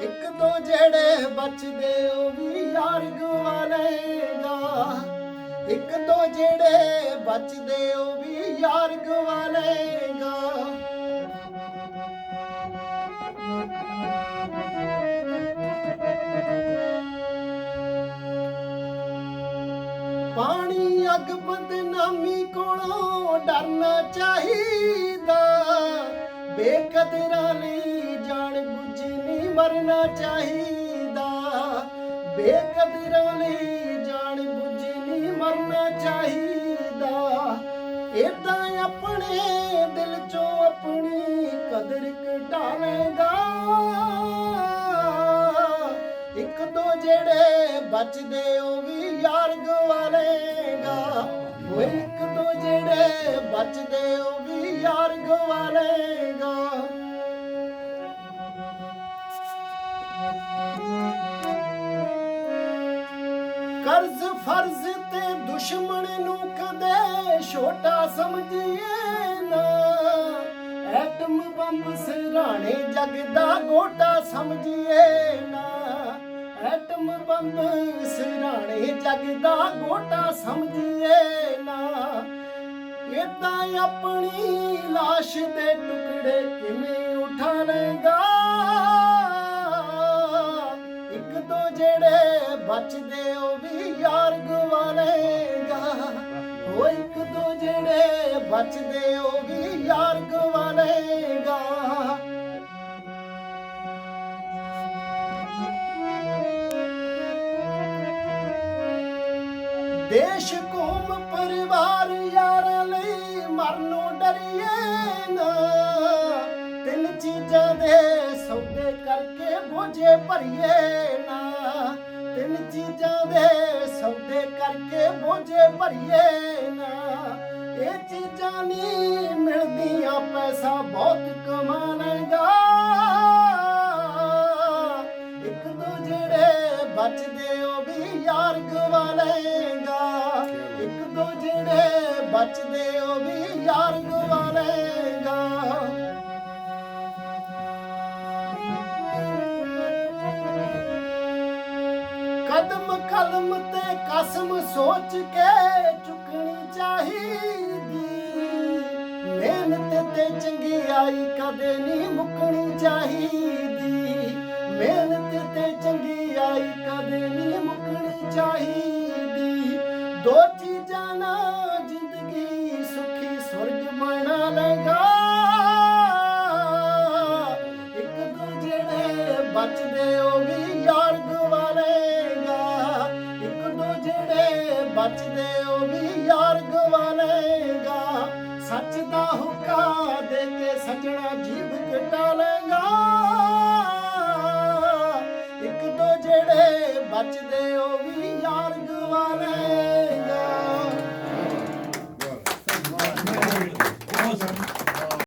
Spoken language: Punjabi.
ਇੱਕ ਦੋ ਜਿਹੜੇ ਬਚਦੇ ਉਹ ਵੀ ਯਾਰ ਗਵਾ ਲਏਗਾ ਇੱਕ ਦੋ ਜਿਹੜੇ ਬਚਦੇ ਉਹ ਵੀ ਯਾਰ ਗਵਾ ਲਏਗਾ ਪਾਣੀ ਅੱਗ ਬਦਨਾਮੀ ਕੋਲੋਂ ਡਰਨਾ ਚਾਹੀਦਾ। ਬੇਕਦਰਾਂ ਲਈ ਜਾਣ ਬੁੱਝ ਨਹੀਂ ਮਰਨਾ ਚਾਹੀਦਾ। ਬੇਕਦਰਾਂ ਲਈ ਜਾਣ ਬੁੱਝ ਨਹੀਂ ਮਰਨਾ ਚਾਹੀਦਾ। ਇਦਾਂ ਆਪਣੇ ਦਿਲ ਚੋਂ ਆਪਣੀ ਕਦਰ ਘਟਾਵੇਂਗਾ ਇੱਕ ਦੋ ਜਿਹੜੇ ਬਚਦੇ ਉਹ ਵੀ ਯਾਰ ਗਵਾਲੇਗਾ ਉਹ ਇੱਕ ਦੋ ਜਿਹੜੇ ਬਚਦੇ ਉਹ ਵੀ ਯਾਰ ਗਵਾਲੇਗਾ ਕਰਜ਼ ਫਰਜ਼ ਤੇ ਦੁਸ਼ਮਣ ਨੂੰ ਕਦੇ ਛੋਟਾ ਸਮਝੀਏ ਨਾ। ਐਟਮ ਬੰਬ ਸਿਰਾਣੇ ਜਗ ਦਾ ਗੋਟਾ ਸਮਝੀਏ ਨਾ। ਐਟਮ ਬੰਬ ਸਿਰਾਣੇ ਜਗ ਦਾ ਗੋਟਾ ਸਮਝੀਏ ਨਾ। ਇਦਾਂ ਆਪਣੀ ਲਾਸ਼ ਦੇ ਟੁਕੜੇ ਕਿਵੇਂ ਉਠਾ ਲੇਗਾ ਇੱਕ ਦੋ ਜਿਹੜੇ ਬਚਦੇ ਉਹ ਯਾਰ ਗਵਾਲੇਗਾ ਉਹ ਇੱਕ ਦੋ ਜਿਹੜੇ ਬਚਦੇ ਹੋ ਵੀ ਯਾਰ ਗਵਾਲੇਗਾ ਦੇਸ਼ ਕੌਮ ਪਰਿਵਾਰ ਯਾਰਾਂ ਲਈ ਮਰਨੋਂ ਡਰੀਏ ਨਾ। ਤਿੰਨ ਚੀਜ਼ਾਂ ਦੇ ਸੌਦੇ ਕਰਕੇ ਬੋਝੇ ਭਰੀਏ ਨਾ। ਤਿੰਨ ਚੀਜ਼ਾਂ ਦੇ ਸੌਦੇ ਕਰਕੇ ਬੋਝੇ ਭਰੀਏ ਨਾ। ਇਹ ਚੀਜ਼ਾਂ ਨਹੀਂ ਮਿਲਦੀਆਂ, ਪੈਸਾ ਬਹੁਤ ਕਮਾਣੇਗਾ ਇੱਕ ਦੋ ਜਿਹੜੇ ਬਚਦੇ, ਉਹ ਵੀ ਯਾਰ ਗਵਾ ਲਏਗਾ ਇੱਕ ਦੋ ਜਿਹੜੇ ਬਚਦੇ, ਉਹ ਵੀ ਯਾਰ ਗਵਾ ਲਏਗਾ ਤੇ ਸੋਚ ਕੇ ਚੁੱਕਣੀ ਚਾਹੀਦੀ। ਮਿਹਨਤ ਤੇ ਚੰਗਿਆਈ ਕਦੇ ਨਹੀਂ ਮੁੱਕਣੀ ਚਾਹੀਦੀ। ਮਿਹਨਤ ਤੇ ਚੰਗਿਆਈ ਕਦੇ ਨਹੀਂ ਮੁੱਕਣੀ ਚਾਹੀਦੀ। ਦੋ ਚੀਜ਼ਾਂ ਨਾ ਜ਼ਿੰਦਗੀ ਸੁਖੀ ਸੁਰਗ ਬਣਾ ਲੇਗਾ ਇੱਕ ਦੂਜੇ ਦੇ ਬਚਦੇ ਉਹ ਵੀ ਯਾਰ ਗਵਾ ਜਿਹੜੇ ਬਚਦੇ ਉਹ ਵੀ ਯਾਰ ਗਵਾ ਲੇਗਾ ਸੱਚ ਦਾ ਹੁਕਾ ਦੇ ਕੇ ਸਜਣਾ ਜੀਭ ਕਟਾ ਲੇਗਾ ਇੱਕ ਦੋ ਜਿਹੜੇ ਬਚਦੇ ਉਹ ਵੀ ਯਾਰ ਗਵਾ